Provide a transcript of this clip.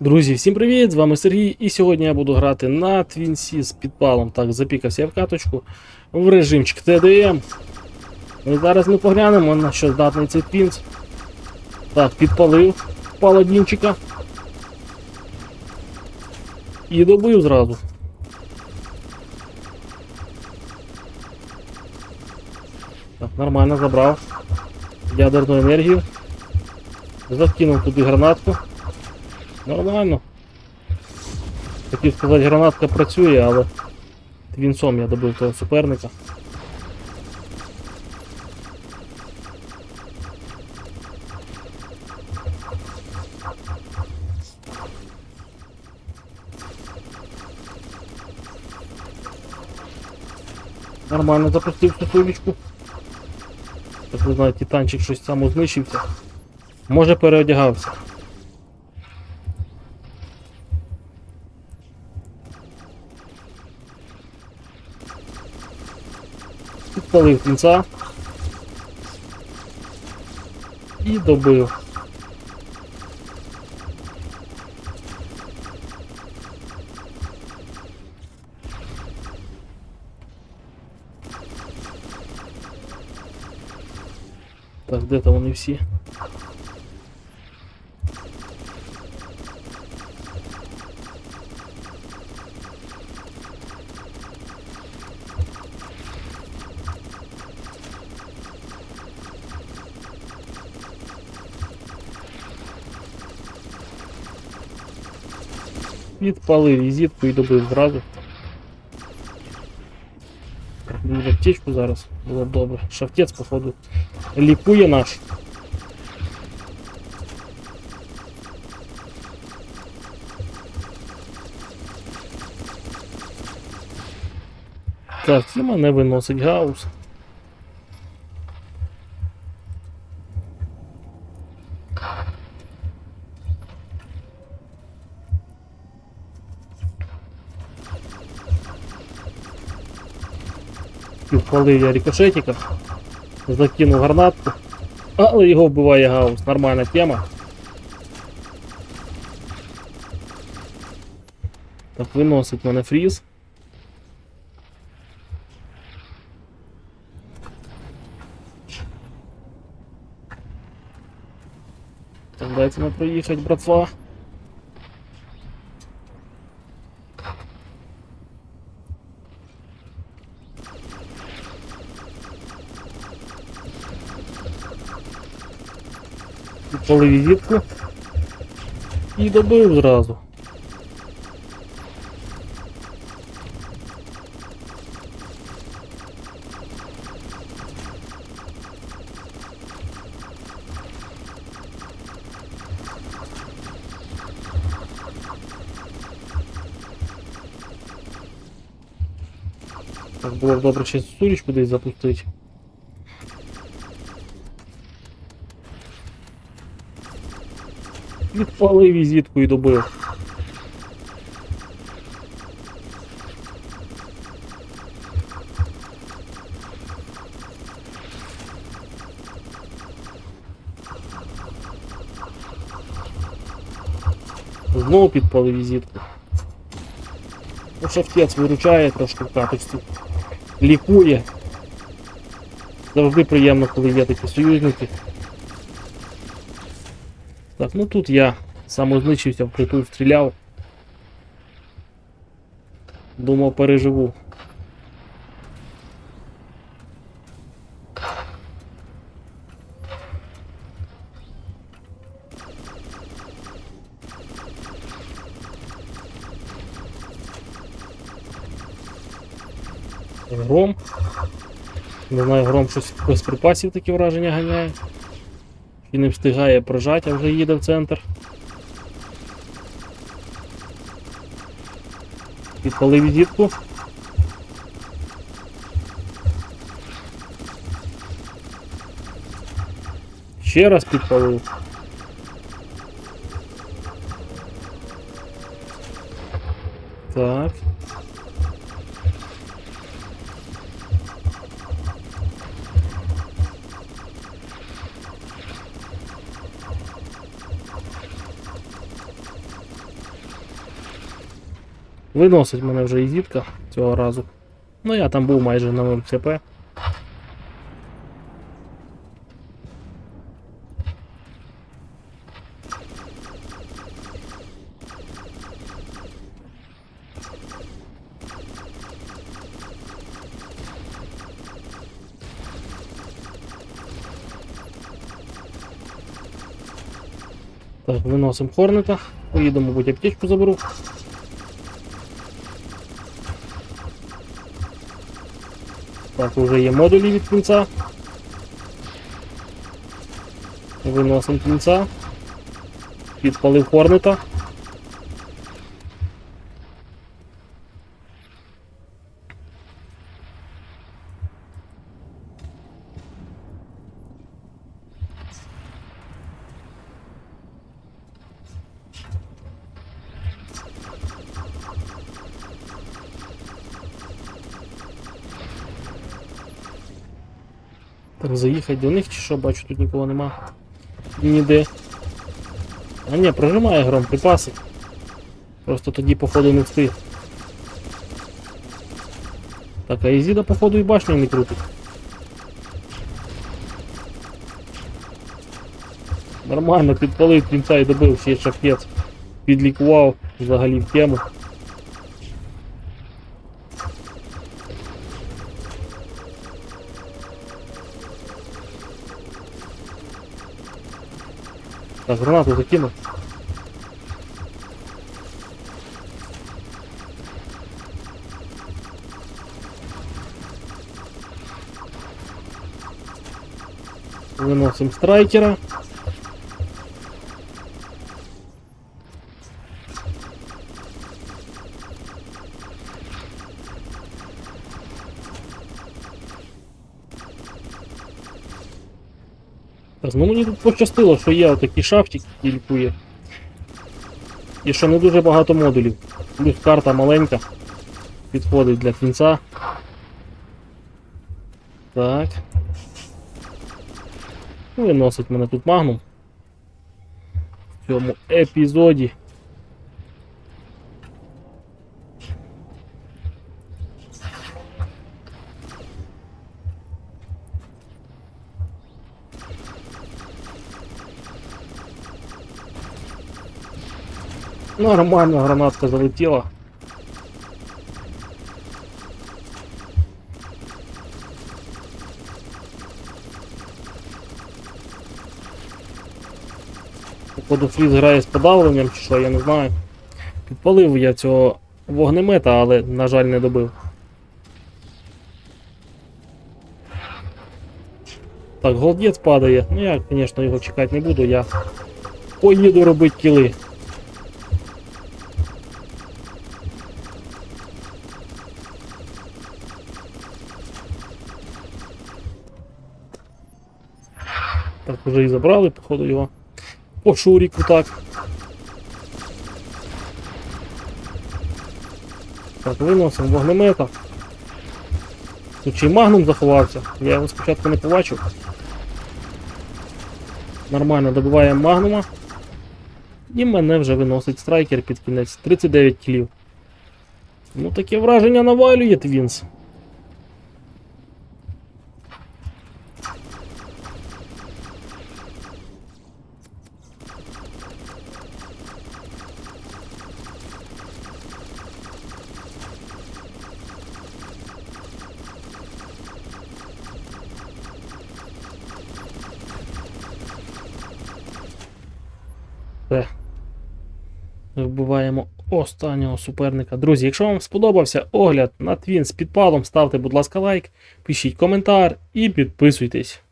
Друзі, всім привіт! З вами Сергій, і сьогодні я буду грати на Твінсі з підпалом. Так, запікався я в каточку в режимчик TDM. І зараз ми поглянемо на що здатний цей Твінс. Так, підпалив паладінчика. І добив зразу. Так, нормально забрав ядерну енергію. Закинув туди гранатку. Нормально. Хотів сказати, гранатка працює, але твінцом я добив того суперника. Нормально запустив цю сумічку. Так ви знаєте, титанчик щось самознищився. Може переодягався. Підпалив кінця. І добив. Так, де там вони всі? Підпалив візитку і добив зразу. Буде аптечку зараз, було б добре. Шахтець, походу, лікує наш. Так, це мене виносить гаус. Підпалив я рикошетика, закинув гранатку, але його вбиває гаус. Нормальна тема. Так, виносить мене фріз. Так, дайте нам проїхати, братва. Підпали візитку і добив зразу. Так було б добре ще сурічку десь запустити. Відпалив візитку і добив. Знову візитку. Ну, шахтець виручає трошки в. Лікує. Завжди приємно, коли є такі союзники. Так, ну тут я самознищився, впритул стріляв. Думав, переживу. Гром. Не знаю, гром щось без припасів такі враження ганяє. І не встигає прожати, а вже їде в центр. Підпалив візитку. Ще раз підпалив. Так. Виносить мене вже і зітка цього разу. Ну я там був майже на 0 хп. Так, виносимо Хорнета. Поїду, мабуть, аптечку заберу. Так, вже є модулі від кінця. Виносимо кінця. Підпалив Хорнета. Заїхати до них чи що, бачу, тут нікого нема. Ніде. А ні, прожимає гром припаси. Просто тоді, походу, не встиг. Так, а Ізіда, походу, і башню не крутить. Нормально, підпалив кінця і добив ще шахтець. Підлікував взагалі в тему. Так, гранату закинув. Виносим страйкера. Ну мені тут пощастило, що є отакий шафтик, який лікує. І що не дуже багато модулів. Плюс карта маленька. Підходить для кінця. Так. Ну, Виносить мене тут магнум. В цьому епізоді. Нормально гранатка залетіла. Походу фріз грає з подавленням чи що, я не знаю. Підпалив я цього вогнемета, але, на жаль, не добив. Так, голдець падає. Ну я, звісно, його чекати не буду, я поїду робити кіли. Вже і забрали, походу, його. По шуріку так. Так, виносимо вогнемета. Тут ще й магнум заховався. Я його спочатку не побачив. Нормально добиваємо магнума. І мене вже виносить страйкер під кінець. 39 кілів. Ну таке враження навалює Твінс. Все. Вбиваємо останнього суперника. Друзі, якщо вам сподобався огляд на твін з підпалом, ставте, будь ласка, лайк, пишіть коментар і підписуйтесь.